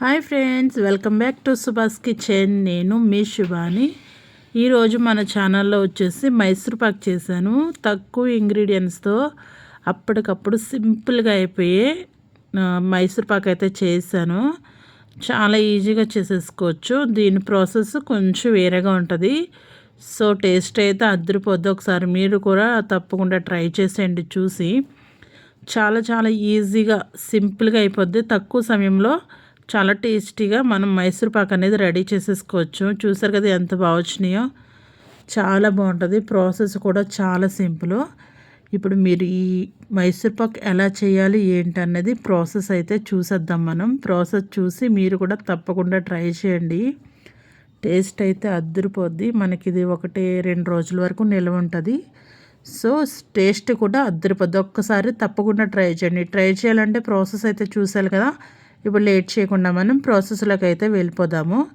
Hi friends welcome back to Subhash kitchen. నేను మీ శుభాని ఈరోజు మన ఛానల్లో వచ్చేసి మైసూర్ పాక్ చేశాను. తక్కువ ఇంగ్రీడియంట్స్తో అప్పటికప్పుడు సింపుల్గా అయిపోయే మైసూర్ పాక్ అయితే చేశాను. చాలా ఈజీగా చేసేసుకోవచ్చు. దీని ప్రాసెస్ కొంచెం వేరేగా ఉంటుంది. సో టేస్ట్ అయితే అద్దరిపోద్ది ఒకసారి మీరు కూడా తప్పకుండా ట్రై చేసేయండి చూసి. చాలా చాలా ఈజీగా సింపుల్గా అయిపోద్ది. తక్కువ సమయంలో చాలా టేస్టీగా మనం మైసూర్ పాక్ అనేది రెడీ చేసేసుకోవచ్చు. చూసారు కదా ఎంత బాగా వచ్చినాయో? చాలా బాగుంటుంది. ప్రాసెస్ కూడా చాలా సింపుల్. ఇప్పుడు మీరు ఈ మైసూర్ పాక్ ఎలా చేయాలి ఏంటి అన్నది ప్రాసెస్ అయితే చూసేద్దాం మనం. ప్రాసెస్ చూసి మీరు కూడా తప్పకుండా ట్రై చేయండి. టేస్ట్ అయితే అద్దరిపోద్ది. మనకి ఇది ఒకటి రెండు రోజుల వరకు నిల్వ ఉంటుంది. సో టేస్ట్ కూడా అద్దరిపోద్ది. ఒక్కసారి తప్పకుండా ట్రై చేయండి. ట్రై చేయాలంటే ప్రాసెస్ అయితే చూసారు కదా. ఇప్పుడు లేట్ చేయకుండా మనం ప్రాసెస్లోకి అయితే వెళ్ళిపోదాము.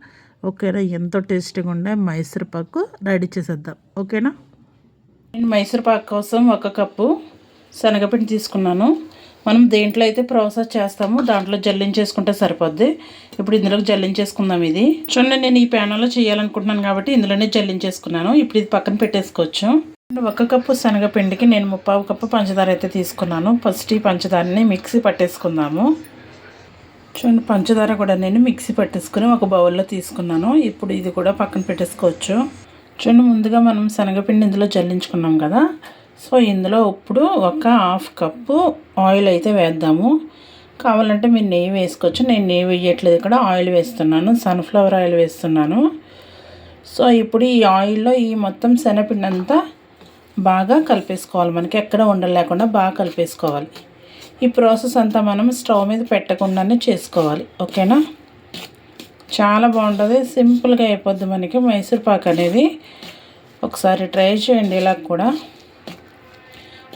ఓకేనా? ఎంతో టేస్టీగా ఉండే మైసూర్ పాకు రెడీ చేసేద్దాం. ఓకేనా? నేను మైసూర్ పాక్ కోసం ఒక కప్పు శనగపిండి తీసుకున్నాను. మనం దేంట్లో అయితే ప్రాసెస్ చేస్తామో దాంట్లో జల్లించేసుకుంటే సరిపోద్ది. ఇప్పుడు ఇందులోకి జల్లించేసుకుందాం ఇది. చూడండి నేను ఈ ప్యానల్లో చేయాలనుకుంటున్నాను కాబట్టి ఇందులోనే జల్లించేసుకున్నాను. ఇప్పుడు ఇది పక్కన పెట్టేసుకోవచ్చు. ఒక కప్పు శనగపిండికి నేను ముప్పావు కప్పు పంచదార అయితే తీసుకున్నాను. ఫస్ట్ ఈ పంచదారని మిక్సీ పట్టేసుకుందాము. చూడండి పంచదార కూడా నేను మిక్సీ పట్టేసుకుని ఒక బౌల్లో తీసుకున్నాను. ఇప్పుడు ఇది కూడా పక్కన పెట్టేసుకోవచ్చు. చూడండి ముందుగా మనం శనగపిండి ఇందులో జల్లించుకున్నాం కదా. సో ఇందులో ఇప్పుడు ఒక హాఫ్ కప్పు ఆయిల్ అయితే వేద్దాము. కావాలంటే మీరు నెయ్యి వేసుకోవచ్చు. నేను నెయ్యి వేయట్లేదు ఇక్కడ ఆయిల్ వేస్తున్నాను. సన్ఫ్లవర్ ఆయిల్ వేస్తున్నాను. సో ఇప్పుడు ఈ ఆయిల్లో ఈ మొత్తం శనగపిండి అంతా బాగా కలిపేసుకోవాలి. మనకి ఎక్కడ ఉండలేకుండా బాగా కలిపేసుకోవాలి. ఈ ప్రాసెస్ అంతా మనం స్టవ్ మీద పెట్టకుండానే చేసుకోవాలి. ఓకేనా? చాలా బాగుంటుంది. సింపుల్గా అయిపోద్ది మనకి మైసూర్ పాక్ అనేది. ఒకసారి ట్రై చేయండి ఇలా కూడా.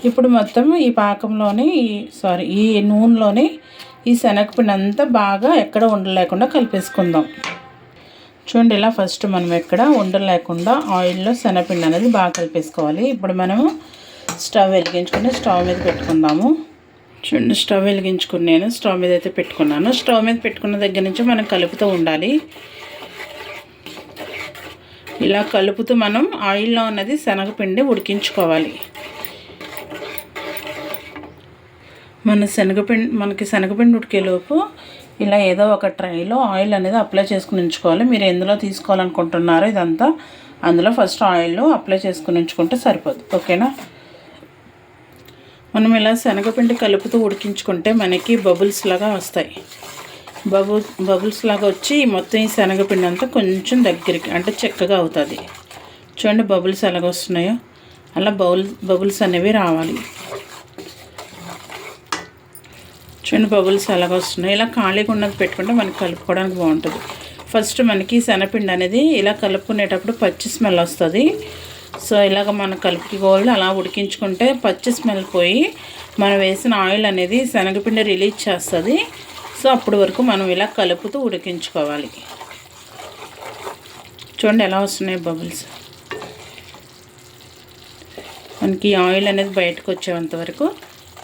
ఇప్పుడు మొత్తం ఈ పాకంలోని ఈ సారీ ఈ నూనెలోని ఈ శనగపిండి అంతా బాగా ఎక్కడ ఉండలేకుండా కలిపేసుకుందాం. చూడండి ఇలా ఫస్ట్ మనం ఎక్కడ ఉండలేకుండా ఆయిల్లో శనగపిండి అనేది బాగా కలిపేసుకోవాలి. ఇప్పుడు మనము స్టవ్ వెలిగించుకుని స్టవ్ మీద పెట్టుకుందాము. చూడండి స్టవ్ వెలిగించుకుని నేను స్టవ్ మీద అయితే పెట్టుకున్నాను. స్టవ్ మీద పెట్టుకున్న దగ్గర నుంచి మనం కలుపుతూ ఉండాలి. ఇలా కలుపుతూ మనం ఆయిల్లో ఉన్నది శనగపిండి ఉడికించుకోవాలి. మన శనగపిండి మనకి శనగపిండి ఉడికేలోపు ఇలా ఏదో ఒక ట్రైలో ఆయిల్ అనేది అప్లై చేసుకుని ఉంచుకోవాలి. మీరు ఎందులో తీసుకోవాలనుకుంటున్నారో ఇదంతా అందులో ఫస్ట్ ఆయిల్ అప్లై చేసుకుని ఉంచుకుంటే సరిపోదు. ఓకేనా? మనం ఇలా శనగపిండి కలుపుతూ ఉడికించుకుంటే మనకి బబుల్స్ లాగా వస్తాయి. బబుల్ బబుల్స్ లాగా వచ్చి మొత్తం ఈ శనగపిండి అంతా కొంచెం దగ్గరికి అంటే చెక్కగా అవుతుంది. చూడండి బబుల్స్ ఎలాగ వస్తున్నాయో. అలా బౌల్ బబుల్స్ అనేవి రావాలి. చూడండి బబుల్స్ ఎలాగ వస్తున్నాయి. ఇలా ఖాళీగా ఉన్నది పెట్టుకుంటే మనకి కలుపుకోవడానికి బాగుంటుంది. ఫస్ట్ మనకి శనగపిండి అనేది ఇలా కలుపుకునేటప్పుడు పచ్చి స్మెల్ వస్తుంది. సో ఇలాగ మనం కలుపుకోవాలి అలా ఉడికించుకుంటే పచ్చి స్మెల్ పోయి మనం వేసిన ఆయిల్ అనేది శనగపిండి రిలీజ్ చేస్తుంది. సో అప్పటి వరకు మనం ఇలా కలుపుతూ ఉడికించుకోవాలి. చూడండి ఎలా వస్తున్నాయి బబుల్స్. మనకి ఆయిల్ అనేది బయటకు వచ్చేంత వరకు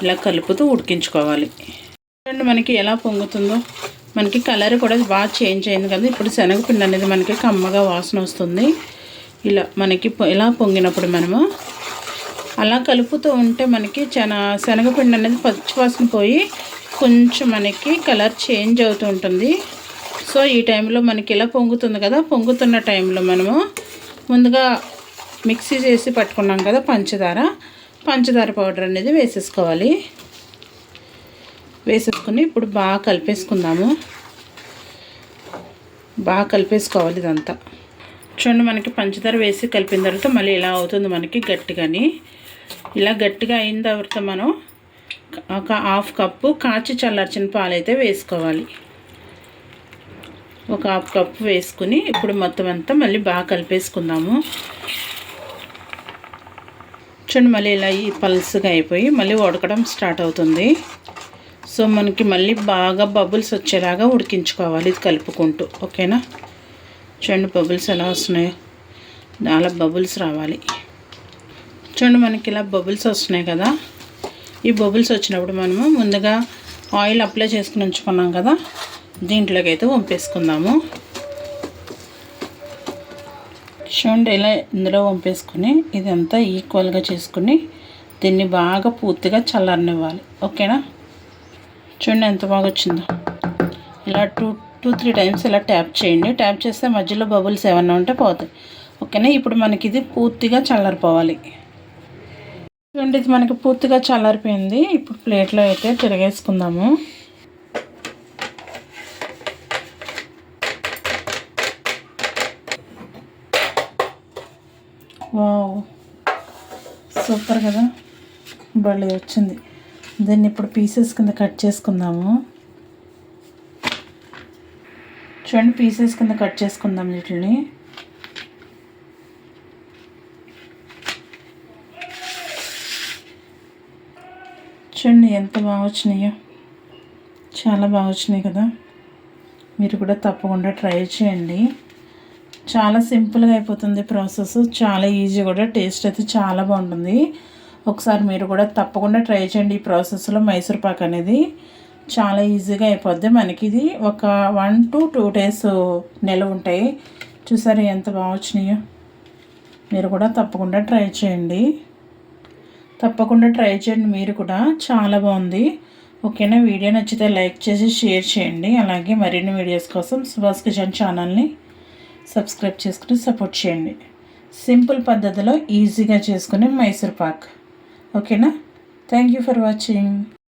ఇలా కలుపుతూ ఉడికించుకోవాలి. చూడండి మనకి ఎలా పొంగుతుందో. మనకి కలర్ కూడా బాగా చేంజ్ అయింది కదా. ఇప్పుడు శనగపిండి అనేది మనకి కమ్మగా వాసన వస్తుంది. ఇలా మనకి పొ- ఇలా పొంగినప్పుడు మనము అలా కలుపుతూ ఉంటే మనకి చాలా శనగపిండి అనేది పచ్చివాసన పోయి కొంచెం మనకి కలర్ చేంజ్ అవుతూ ఉంటుంది. సో ఈ టైంలో మనకి ఇలా పొంగుతుంది కదా పొంగుతున్న టైంలో మనము ముందుగా మిక్సీ చేసి పట్టుకున్నాం కదా పంచదార. పంచదార పౌడర్ అనేది వేసేసుకోవాలి. వేసేసుకుని ఇప్పుడు బాగా కలిపేసుకుందాము. బాగా కలిపేసుకోవాలి ఇదంతా. చూడండి మనకి పంచదార వేసి కలిపిన తర్వాత మళ్ళీ ఇలా అవుతుంది మనకి గట్టిగాని. ఇలా గట్టిగా అయిన తర్వాత మనం ఒక హాఫ్ కప్పు కాచి చల్లార్చిన పాలు అయితే వేసుకోవాలి. ఒక హాఫ్ కప్పు వేసుకుని ఇప్పుడు మొత్తం అంతా మళ్ళీ బాగా కలిపేసుకుందాము. చూడండి మళ్ళీ ఇలా ఈ పల్స్గా అయిపోయి మళ్ళీ ఉడకడం స్టార్ట్ అవుతుంది. సో మనకి మళ్ళీ బాగా బబుల్స్ వచ్చేలాగా ఉడికించుకోవాలి ఇది కలుపుకుంటూ. ఓకేనా? చూడండి బబుల్స్ ఎలా వస్తున్నాయో. అలా బబుల్స్ రావాలి. చూడండి మనకి ఇలా బబుల్స్ వస్తున్నాయి కదా. ఈ బబుల్స్ వచ్చినప్పుడు మనము ముందుగా ఆయిల్ అప్లై చేసుకుని ఉంచుకున్నాం కదా. దీంట్లోకి అయితే వంపేసుకుందాము. చూడండి ఇలా ఇందులో వంపేసుకుని ఇదంతా ఈక్వల్గా చేసుకుని దీన్ని బాగా పూర్తిగా చల్లారనివ్వాలి. ఓకేనా? చూడండి ఎంత బాగా వచ్చిందో. ఇలా టూ టూ త్రీ టైమ్స్ ఇలా ట్యాప్ చేయండి. ట్యాప్ చేస్తే మధ్యలో బబుల్స్ ఏమన్నా ఉంటే పోతాయి. ఓకేనా? ఇప్పుడు మనకి ఇది పూర్తిగా చల్లారిపోవాలి. చూడండి ఇది మనకి పూర్తిగా చల్లారిపోయింది. ఇప్పుడు ప్లేట్లో అయితే తిరగేసుకుందాము. వావ్! సూపర్ కదా? భలే వచ్చింది. దీన్ని ఇప్పుడు పీసెస్ కింద కట్ చేసుకుందాము. చూడండి పీసెస్ కింద కట్ చేసుకుందాం వీటిని చూడండి ఎంత బాగా వచ్చినాయో. చాలా బాగా వచ్చినాయి కదా. మీరు కూడా తప్పకుండా ట్రై చేయండి. చాలా సింపుల్గా అయిపోతుంది ప్రాసెస్. చాలా ఈజీ కూడా. టేస్ట్ అయితే చాలా బాగుంటుంది. ఒకసారి మీరు కూడా తప్పకుండా ట్రై చేయండి ఈ ప్రాసెస్లో మైసూర్ పాక్ అనేది. చాలా ఈజీగా అయిపోద్ది. మనకి ఇది ఒక వన్ టు టూ డేస్ నిల్వ ఉంటాయి. చూసారు ఎంత బాగా వచ్చినాయో? మీరు కూడా తప్పకుండా ట్రై చేయండి. తప్పకుండా ట్రై చేయండి. మీరు కూడా చాలా బాగుంది. ఓకేనా? వీడియో నచ్చితే లైక్ చేసి షేర్ చేయండి. అలాగే మరిన్ని వీడియోస్ కోసం సుభాష్ కిచెన్ ఛానల్ని సబ్స్క్రైబ్ చేసుకుని సపోర్ట్ చేయండి. సింపుల్ పద్ధతిలో ఈజీగా చేసుకునే మైసూర్ పాక్. ఓకేనా? Thank you for watching.